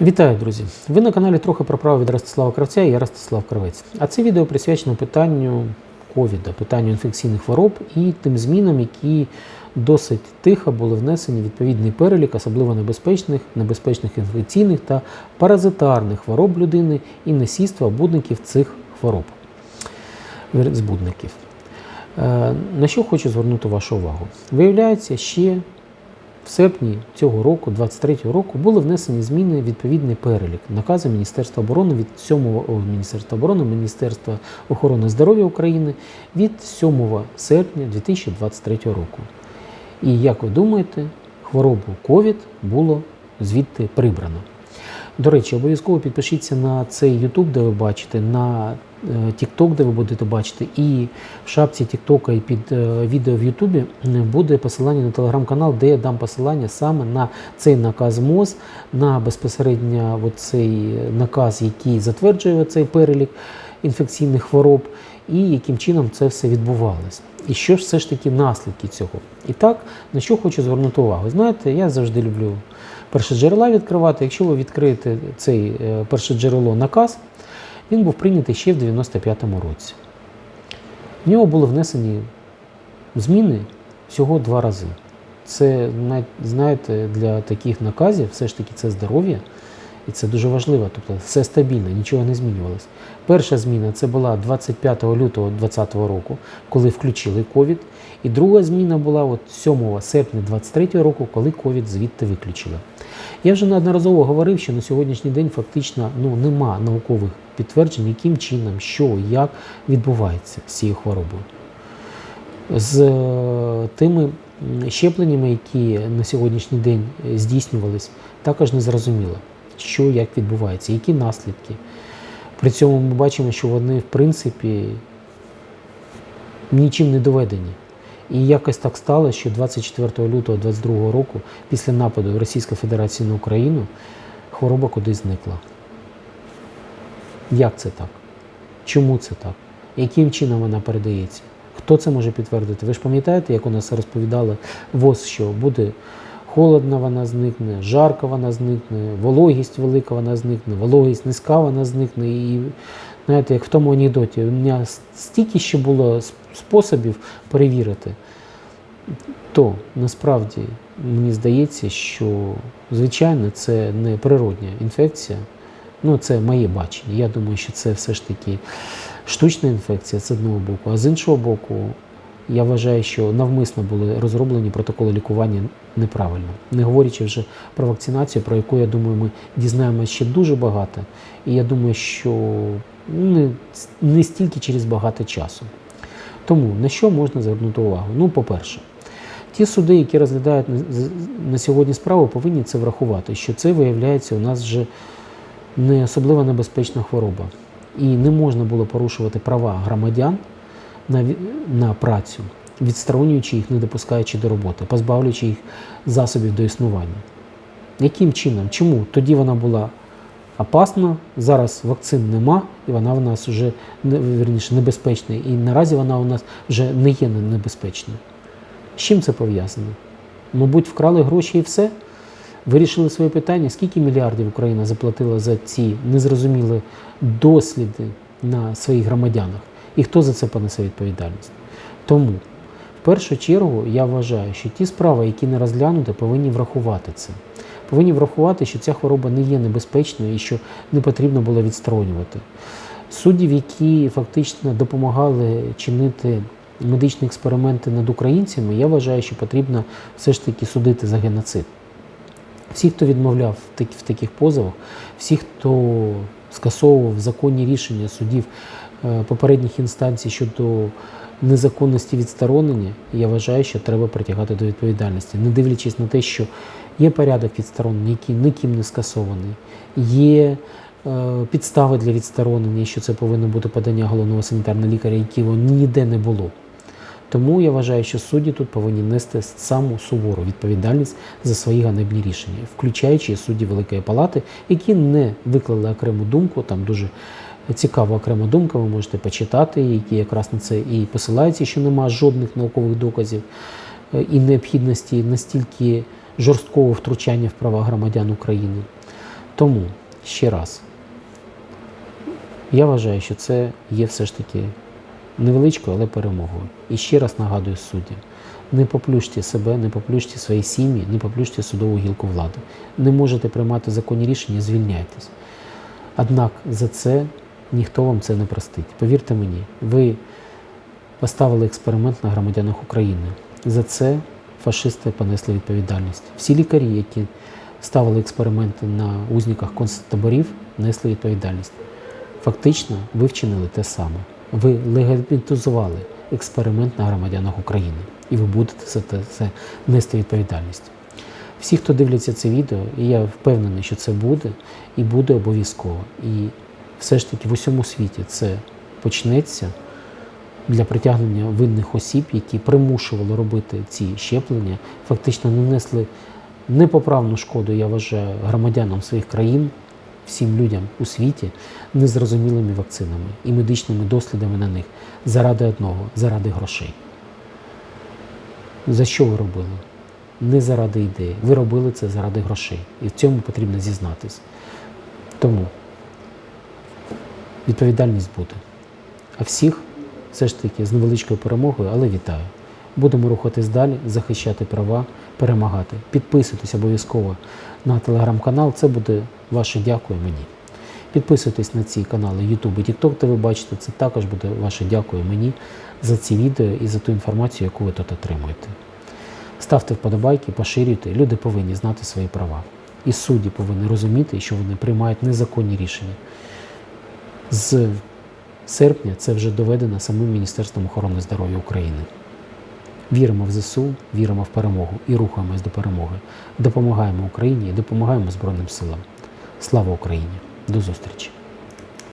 Вітаю, друзі! Ви на каналі трохи про право від Ростислава Кравця і я Ростислав Кравець. А це відео присвячено питанню ковіда, питанню інфекційних хвороб і тим змінам, які досить тихо були внесені в відповідний перелік особливо небезпечних, небезпечних інфекційних та паразитарних хвороб людини і насійства будників цих хвороб, збудників. Е, На що хочу звернути вашу увагу? Виявляється, ще серпні цього року, 23-го року, були внесені зміни в відповідний перелік наказу Міністерства оборони від 7 Міністерства оборони, Міністерства охорони здоров'я України від 7 серпня 2023 року. І як ви думаєте, хворобу COVID було звідти прибрано. До речі, обов'язково підпишіться на цей YouTube, де ви бачите, на е, TikTok, де ви будете бачити, і в шапці TikTok і під е, відео в YouTube буде посилання на телеграм-канал, де я дам посилання саме на цей наказ МОЗ, на безпосередньо цей наказ, який затверджує цей перелік інфекційних хвороб, і яким чином це все відбувалося. І що ж все ж таки наслідки цього? І так, на що хочу звернути увагу? Знаєте, я завжди люблю перше джерела відкривати. Якщо ви відкриєте цей е, перше джерело наказ, він був прийнятий ще в 95-му році. В нього були внесені зміни всього два рази. Це, знаєте, для таких наказів все ж таки це здоров'я, і це дуже важливо. Тобто все стабільно, нічого не змінювалося. Перша зміна це була 25 лютого 2020 року, коли включили ковід. І друга зміна була от 7 серпня 2023 року, коли ковід звідти виключили. Я вже неодноразово говорив, що на сьогоднішній день фактично ну, нема наукових підтверджень, яким чином, що, як відбувається з цією хворобою. З е, тими щепленнями, які на сьогоднішній день е, здійснювались, також не зрозуміло, що як відбувається, які наслідки. При цьому ми бачимо, що вони, в принципі, нічим не доведені. І якось так сталося, що 24 лютого 2022 року, після нападу Російської Федерації на Україну, хвороба кудись зникла. Як це так? Чому це так? Яким чином вона передається? Хто це може підтвердити? Ви ж пам'ятаєте, як у нас розповідали ВОЗ, що буде холодно, вона зникне, жарко вона зникне, вологість велика вона зникне, вологість низька вона зникне. І знаєте, як в тому анекдоті, у мене стільки ще було способів перевірити, то насправді мені здається, що звичайно це не природня інфекція. Ну, це моє бачення. Я думаю, що це все ж таки штучна інфекція з одного боку, а з іншого боку, я вважаю, що навмисно були розроблені протоколи лікування неправильно. Не говорячи вже про вакцинацію, про яку, я думаю, ми дізнаємося ще дуже багато. І я думаю, що не, не стільки через багато часу. Тому на що можна звернути увагу? Ну, по-перше, ті суди, які розглядають на сьогодні справу, повинні це врахувати, що це виявляється у нас вже не особливо небезпечна хвороба. І не можна було порушувати права громадян на, на працю, відсторонюючи їх, не допускаючи до роботи, позбавлюючи їх засобів до існування. Яким чином? Чому? Тоді вона була опасна, зараз вакцин нема, і вона у нас вже верніше, небезпечна. І наразі вона у нас вже не є небезпечною. З чим це пов'язано? Мабуть, вкрали гроші і все. Вирішили своє питання, скільки мільярдів Україна заплатила за ці незрозумілі досліди на своїх громадянах, і хто за це понесе відповідальність. Тому, в першу чергу, я вважаю, що ті справи, які не розглянуті, повинні врахувати це. Повинні врахувати, що ця хвороба не є небезпечною і що не потрібно було відсторонювати. Суддів, які фактично допомагали чинити медичні експерименти над українцями, я вважаю, що потрібно все ж таки судити за геноцид. Всі, хто відмовляв в таких позовах, всі, хто скасовував законні рішення судів попередніх інстанцій щодо незаконності відсторонення, я вважаю, що треба притягати до відповідальності, не дивлячись на те, що є порядок відсторонення, який ніким не скасований, є е, підстави для відсторонення, що це повинно бути подання головного санітарного лікаря, якого ніде не було. Тому я вважаю, що судді тут повинні нести саму сувору відповідальність за свої ганебні рішення, включаючи судді Великої Палати, які не виклали окрему думку. Там дуже цікава окрема думка, ви можете почитати, які якраз на це і посилаються, що немає жодних наукових доказів е, і необхідності настільки жорсткого втручання в права громадян України. Тому ще раз, я вважаю, що це є все ж таки невеличкою, але перемогою. І ще раз нагадую суддям, не поплющте себе, не поплющте свої сім'ї, не поплющте судову гілку влади. Не можете приймати законні рішення, звільняйтесь. Однак за це ніхто вам це не простить. Повірте мені, ви поставили експеримент на громадянах України. За це фашисти понесли відповідальність. Всі лікарі, які ставили експерименти на узниках концтаборів, несли відповідальність. Фактично, ви вчинили те саме. Ви легітимізували експеримент на громадянах України, і ви будете за це нести відповідальність. Всі, хто дивляться це відео, і я впевнений, що це буде, і буде обов'язково. І все ж таки в усьому світі це почнеться для притягнення винних осіб, які примушували робити ці щеплення, фактично нанесли непоправну шкоду, я вважаю, громадянам своїх країн, всім людям у світі незрозумілими вакцинами і медичними дослідами на них заради одного, заради грошей. За що ви робили? Не заради ідеї. Ви робили це заради грошей. І в цьому потрібно зізнатись. Тому відповідальність буде. А всіх все ж таки з невеличкою перемогою, але вітаю. Будемо рухатись далі, захищати права, перемагати. Підписуйтесь обов'язково на телеграм-канал. Це буде ваше дякую мені. Підписуйтесь на ці канали YouTube і TikTok, де ви бачите. Це також буде ваше дякую мені за ці відео і за ту інформацію, яку ви тут отримуєте. Ставте вподобайки, поширюйте. Люди повинні знати свої права. І судді повинні розуміти, що вони приймають незаконні рішення. З серпня це вже доведено самим Міністерством охорони здоров'я України. Віримо в ЗСУ, віримо в перемогу і рухаємось до перемоги. Допомагаємо Україні і допомагаємо Збройним силам. Слава Україні! До зустрічі!